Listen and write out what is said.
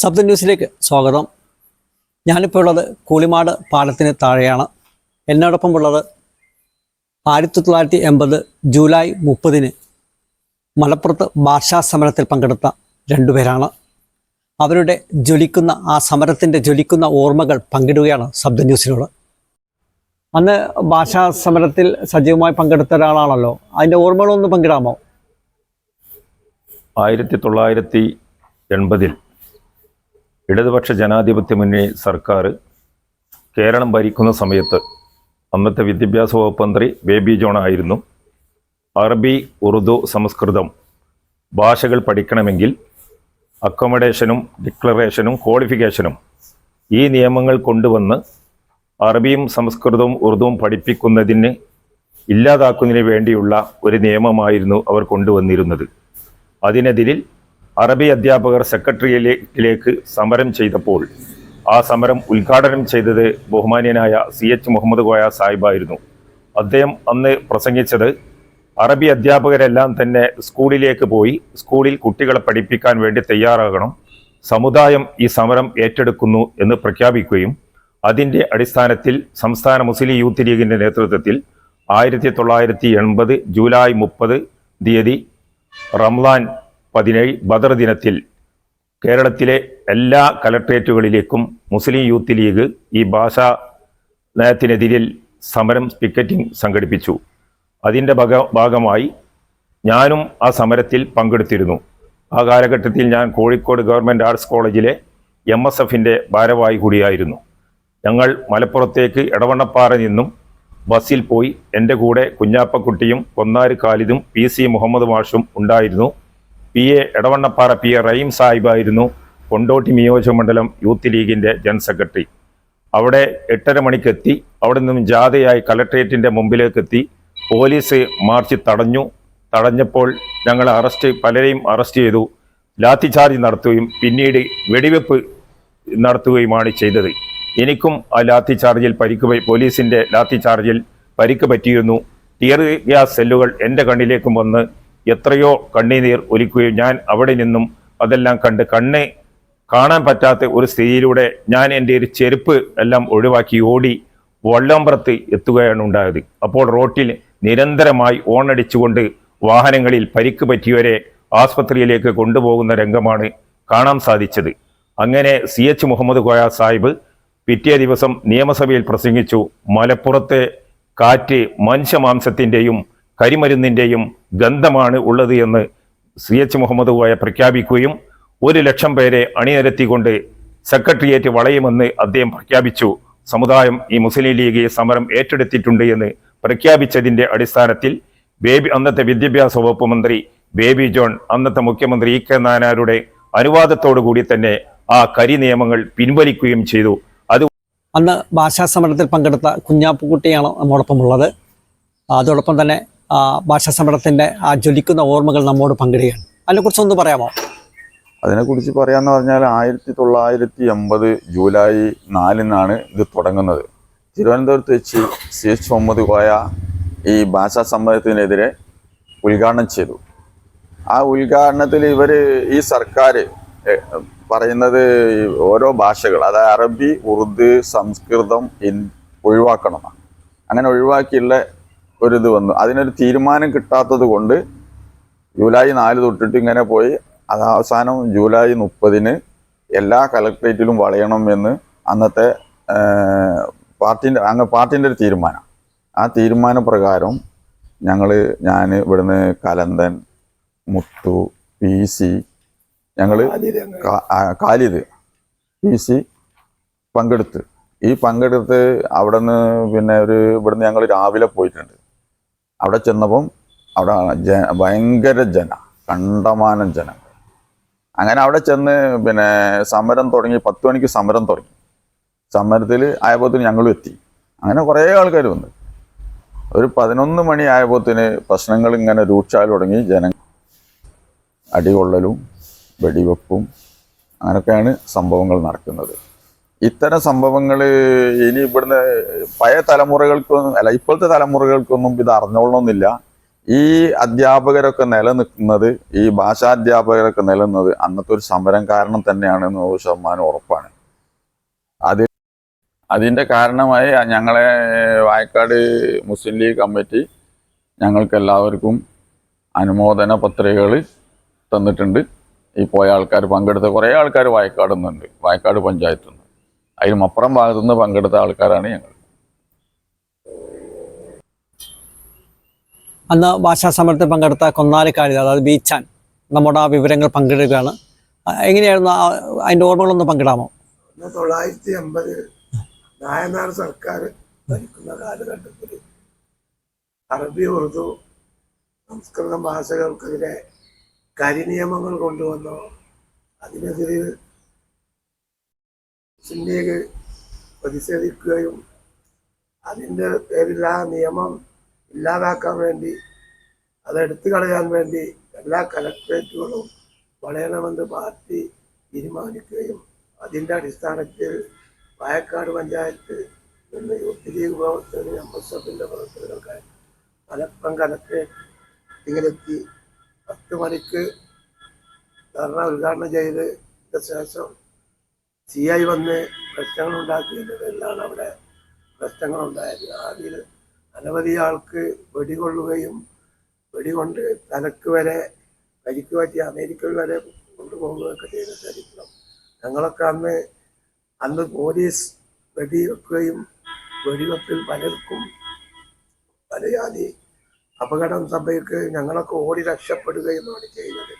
ശബ്ദ ന്യൂസിലേക്ക് സ്വാഗതം. ഞാനിപ്പോൾ ഉള്ളത് കൂളിമാട് പാലത്തിന് താഴെയാണ്. എന്നോടൊപ്പം ഉള്ളത് ആയിരത്തി തൊള്ളായിരത്തി എൺപത് ജൂലൈ മുപ്പതിന് മലപ്പുറത്ത് ഭാഷാ സമരത്തിൽ പങ്കെടുത്ത രണ്ടുപേരാണ് അവരുടെ ജ്വലിക്കുന്ന ആ സമരത്തിന്റെ ജ്വലിക്കുന്ന ഓർമ്മകൾ പങ്കിടുകയാണ് ശബ്ദ ന്യൂസിനോട്. അന്ന് ഭാഷാ സമരത്തിൽ സജീവമായി പങ്കെടുത്ത ഒരാളാണല്ലോ. അതിന്റെ ഓർമ്മകളൊന്ന് പങ്കിടാമോ? ആയിരത്തി തൊള്ളായിരത്തി എൺപതിൽ ഇടതുപക്ഷ ജനാധിപത്യ മുന്നണി സർക്കാർ കേരളം ഭരിക്കുന്ന സമയത്ത് അന്നത്തെ വിദ്യാഭ്യാസ വകുപ്പ് മന്ത്രി ബേബി ജോൺ ആയിരുന്നു. അറബി ഉറുദു സംസ്കൃതം ഭാഷകൾ പഠിക്കണമെങ്കിൽ അക്കോമഡേഷനും ഡിക്ലറേഷനും ക്വാളിഫിക്കേഷനും ഈ നിയമങ്ങൾ കൊണ്ടുവന്ന് അറബിയും സംസ്കൃതവും ഉറുദുവും പഠിപ്പിക്കുന്നതിന് ഇല്ലാതാക്കുന്നതിന് വേണ്ടിയുള്ള ഒരു നിയമമായിരുന്നു അവർ കൊണ്ടുവന്നിരുന്നത്. അതിനെതിരിൽ അറബി അധ്യാപകർ സെക്രട്ടറിയിലേക്ക് സമരം ചെയ്തപ്പോൾ ആ സമരം ഉദ്ഘാടനം ചെയ്തത് ബഹുമാന്യനായ സി എച്ച് മുഹമ്മദ് കോയ സാഹിബായിരുന്നു. അദ്ദേഹം അന്ന് പ്രസംഗിച്ചത് അറബി അധ്യാപകരെല്ലാം തന്നെ സ്കൂളിലേക്ക് പോയി സ്കൂളിൽ കുട്ടികളെ പഠിപ്പിക്കാൻ വേണ്ടി തയ്യാറാകണം സമുദായം ഈ സമരം ഏറ്റെടുക്കുന്നു എന്ന് പ്രഖ്യാപിക്കുകയും അതിന്റെ അടിസ്ഥാനത്തിൽ സംസ്ഥാന മുസ്ലിം യൂത്ത് ലീഗിന്റെ നേതൃത്വത്തിൽ ആയിരത്തി തൊള്ളായിരത്തി എൺപത് ജൂലൈ മുപ്പത് തീയതി റംലാൻ പതിനേഴ് ബദർ ദിനത്തിൽ കേരളത്തിലെ എല്ലാ കലക്ട്രേറ്റുകളിലേക്കും മുസ്ലിം യൂത്ത് ലീഗ് ഈ ഭാഷാ നയത്തിനെതിരിൽ സമരം പിക്കറ്റിംഗ് സംഘടിപ്പിച്ചു. അതിന്റെ ഭാഗ ഭാഗമായി ഞാനും ആ സമരത്തിൽ പങ്കെടുത്തിരുന്നു. ആ കാലഘട്ടത്തിൽ ഞാൻ കോഴിക്കോട് ഗവൺമെന്റ് ആർട്സ് കോളേജിലെ എം എസ് എഫിന്റെ ഭാരവാഹി കൂടിയായിരുന്നു. ഞങ്ങൾ മലപ്പുറത്തേക്ക് എടവണ്ണപ്പാറ നിന്നും ബസ്സിൽ പോയി എന്റെ കൂടെ കുഞ്ഞാപ്പക്കുട്ടിയും കൊന്നാര് ഖാലിദും പി സി മുഹമ്മദ് മാഷും ഉണ്ടായിരുന്നു. P A Edavannappara P A Raheem സാഹിബായിരുന്നു Kondotty നിയോജക മണ്ഡലം യൂത്ത് ലീഗിന്റെ ജനറൽ സെക്രട്ടറി. അവിടെ എട്ടര മണിക്കെത്തി. അവിടെ നിന്നും ജാഥയായി കലക്ട്രേറ്റിന്റെ മുമ്പിലേക്കെത്തി. പോലീസ് മാർച്ച് തടഞ്ഞു. തടഞ്ഞപ്പോൾ ഞങ്ങൾ അറസ്റ്റ് പലരെയും അറസ്റ്റ് ചെയ്തു. ലാത്തി ചാർജ് നടത്തുകയും പിന്നീട് വെടിവെപ്പ് നടത്തുകയുമാണ് ചെയ്തത്. എനിക്കും ആ ലാത്തി ചാർജിൽ പരിക്ക് പോലീസിന്റെ പോലീസിന്റെ ലാത്തി ചാർജിൽ പരിക്ക് പറ്റിയിരുന്നു. ടിയർ ഗ്യാസ് സെല്ലുകൾ എന്റെ കണ്ണിലേക്കും വന്ന് എത്രയോ കണ്ണീനീർ ഒലിക്കുകയും ഞാൻ അവിടെ നിന്നും അതെല്ലാം കണ്ട് കണ്ണെ കാണാൻ പറ്റാത്ത ഒരു സ്ഥിതിയിലൂടെ ഞാൻ എന്റെ ഒരു ചെരുപ്പ് എല്ലാം ഒഴിവാക്കി ഓടി വള്ളംപുറത്ത് എത്തുകയാണ് ഉണ്ടായത്. അപ്പോൾ റോട്ടിൽ നിരന്തരമായി ഓണടിച്ചുകൊണ്ട് വാഹനങ്ങളിൽ പരിക്ക് പറ്റിയവരെ ആസ്പത്രിയിലേക്ക് കൊണ്ടുപോകുന്ന രംഗമാണ് കാണാൻ സാധിച്ചത്. അങ്ങനെ സി എച്ച് മുഹമ്മദ് കോയ സാഹിബ് പിറ്റേ ദിവസം നിയമസഭയിൽ പ്രസംഗിച്ചു. മലപ്പുറത്തെ കാറ്റ് മനുഷ്യമാംസത്തിന്റെയും കരിമരുന്നിന്റെയും ഗന്ധമാണ് ഉള്ളത് എന്ന് സി എച്ച് മുഹമ്മദ് കോയ പ്രഖ്യാപിക്കുകയും ഒരു ലക്ഷം പേരെ അണിനിരത്തിക്കൊണ്ട് സെക്രട്ടേറിയറ്റ് വളയുമെന്ന് അദ്ദേഹം പ്രഖ്യാപിച്ചു. സമുദായം ഈ മുസ്ലിം ലീഗ് സമരം ഏറ്റെടുത്തിട്ടുണ്ട് എന്ന് പ്രഖ്യാപിച്ചതിന്റെ അടിസ്ഥാനത്തിൽ ബേബി അന്നത്തെ വിദ്യാഭ്യാസ വകുപ്പ് മന്ത്രി ബേബി ജോൺ അന്നത്തെ മുഖ്യമന്ത്രി ഇ കെ നായനാരുടെ അനുവാദത്തോടു കൂടി തന്നെ ആ കരി നിയമങ്ങൾ പിൻവലിക്കുകയും ചെയ്തു. അത് അന്ന് ഭാഷാ സമരത്തിൽ പങ്കെടുത്ത കുഞ്ഞാപ്പുകുട്ടിയാണ് നമ്മോടൊപ്പം ഉള്ളത് അതോടൊപ്പം തന്നെ ഭാഷാ സമരത്തിന്റെ ആ ജ്വലിക്കുന്ന ഓർമ്മകൾ നമ്മോട് പങ്കിടുകയാണ്. അതിനെക്കുറിച്ചൊന്ന് പറയാമോ? അതിനെക്കുറിച്ച് പറയാന്ന് പറഞ്ഞാൽ ആയിരത്തി തൊള്ളായിരത്തി എൺപത് ജൂലൈ നാലിനാണ് ഇത് തുടങ്ങുന്നത്. തിരുവനന്തപുരത്ത് വെച്ച് സി എച്ച് മുഹമ്മദ് കോയ ഈ ഭാഷാ സമ്മേളനത്തിനെതിരെ ഉദ്ഘാടനം ചെയ്തു. ആ ഉദ്ഘാടനത്തിൽ ഇവർ ഈ സർക്കാർ പറയുന്നത് ഓരോ ഭാഷകൾ അതായത് അറബി ഉറുദു സംസ്കൃതം ഒഴിവാക്കണം അങ്ങനെ ഒഴിവാക്കിയുള്ള ഒരു ഇത് വന്നു. അതിനൊരു തീരുമാനം കിട്ടാത്തത് കൊണ്ട് ജൂലൈ നാല് തൊട്ടിട്ട് ഇങ്ങനെ പോയി. അത് അവസാനം ജൂലൈ മുപ്പതിന് എല്ലാ കലക്ട്രേറ്റിലും വളയണം എന്ന് അന്നത്തെ പാർട്ടിന്റെ അങ്ങ് പാർട്ടിന്റെ ഒരു തീരുമാനം. ആ തീരുമാന പ്രകാരം ഞങ്ങൾ ഞാൻ ഇവിടുന്ന് കലന്തൻ മുത്തു പി സി ഞങ്ങൾ കാലിത് പി സി പങ്കെടുത്ത്. ഈ പങ്കെടുത്ത് അവിടെ നിന്ന് പിന്നെ ഒരു ഇവിടുന്ന് ഞങ്ങൾ രാവിലെ പോയിട്ടുണ്ട്. അവിടെ ചെന്നപ്പം അവിടെ ജ ഭയങ്കര ജന കണ്ടമാനം ജനം അങ്ങനെ അവിടെ ചെന്ന് പിന്നെ സമരം തുടങ്ങി പത്ത് മണിക്ക് സമരം തുടങ്ങി. സമരത്തിൽ ആയപ്പോത്തിന് ഞങ്ങളും എത്തി. അങ്ങനെ കുറേ ആൾക്കാർ വന്നു. ഒരു പതിനൊന്ന് മണി ആയപ്പോത്തിന് പ്രശ്നങ്ങൾ ഇങ്ങനെ രൂക്ഷാൽ തുടങ്ങി. ജന അടികൊള്ളലും വെടിവെപ്പും അങ്ങനെയൊക്കെയാണ് സംഭവങ്ങൾ നടക്കുന്നത്. ഇത്തരം സംഭവങ്ങൾ ഇനി ഇവിടുന്ന് പഴയ തലമുറകൾക്കൊന്നും അല്ല ഇപ്പോഴത്തെ തലമുറകൾക്കൊന്നും ഇത് അറിഞ്ഞോളണമെന്നില്ല. ഈ അധ്യാപകരൊക്കെ നിലനിൽക്കുന്നത് ഈ ഭാഷാധ്യാപകരൊക്കെ നിലനിന്നത് അന്നത്തെ ഒരു സമരം കാരണം തന്നെയാണ് നൂറ് ശതമാനം ഉറപ്പാണ്. അതിൽ അതിന്റെ കാരണമായി ഞങ്ങളെ വായക്കാട് മുസ്ലിം ലീഗ് കമ്മിറ്റി ഞങ്ങൾക്ക് എല്ലാവർക്കും അനുമോദന പത്രികകൾ തന്നിട്ടുണ്ട്. ഈ പോയ ആൾക്കാർ പങ്കെടുത്ത കുറേ ആൾക്കാർ വായക്കാട് നിന്നുണ്ട് വായക്കാട് പഞ്ചായത്തിൽ അതിനും അപ്പുറം ഭാഗത്തു നിന്ന് പങ്കെടുത്ത ആൾക്കാരാണ് ഞങ്ങൾ. അന്ന് ഭാഷാ സമരത്തിൽ പങ്കെടുത്ത കൊന്നാലി കൊന്നാലിക്കാരി അതായത് ബീച്ചാൻ നമ്മുടെ ആ വിവരങ്ങൾ പങ്കിടുകയാണ്. എങ്ങനെയായിരുന്നു ആ- അതിന്റെ ഓർമ്മകളൊന്ന് പങ്കിടാമോ? ഒന്ന് തൊള്ളായിരത്തി അമ്പതിൽ നായനാർ സർക്കാർ ഭരിക്കുന്ന കാലഘട്ടത്തിൽ അറബി ഉറുദു സംസ്കൃത ഭാഷകൾക്കെതിരെ കരിനിയമങ്ങൾ കൊണ്ടുവന്നോ. അതിനെതിരെ മുസ്ലിം പ്രതിഷേധിക്കുകയും അതിന്റെ പേരിൽ ആ നിയമം ഇല്ലാതാക്കാൻ വേണ്ടി അതെടുത്തു കളയാൻ വേണ്ടി എല്ലാ കലക്ട്രേറ്റുകളും വളയണമെന്ന് പാർട്ടി തീരുമാനിക്കുകയും അതിന്റെ അടിസ്ഥാനത്തിൽ വയക്കാട് പഞ്ചായത്ത് നിന്ന് യൂത്ത് ലീഗ് പ്രവർത്തകർ എം എസ് എഫിന്റെ പ്രവർത്തകരൊക്കെ മലപ്പുറം കലക്ട്രേറ്റിലെത്തി പത്ത് മണിക്ക് ധർണ ഉദ്ഘാടനം ചെയ്ത് ശേഷം സി ഐ വന്ന് പ്രശ്നങ്ങൾ ഉണ്ടാക്കിയതിലാണ് അവിടെ പ്രശ്നങ്ങളുണ്ടായത്. അതിൽ അനവധി ആൾക്ക് വെടികൊള്ളുകയും വെടികൊണ്ട് തലക്ക് വരെ പരിക്ക് പറ്റി അമേരിക്കയിൽ വരെ കൊണ്ടുപോകുകയൊക്കെ ചെയ്ത ചരിത്രം. ഞങ്ങളൊക്കെ അന്ന് അന്ന് പോലീസ് വെടിവെക്കുകയും വെടിവെപ്പിൽ പലർക്കും പലയാതി അപകടം സംഭവിക്കുകയും ഞങ്ങളൊക്കെ ഓടി രക്ഷപ്പെടുകയുമാണ് ചെയ്യുന്നത്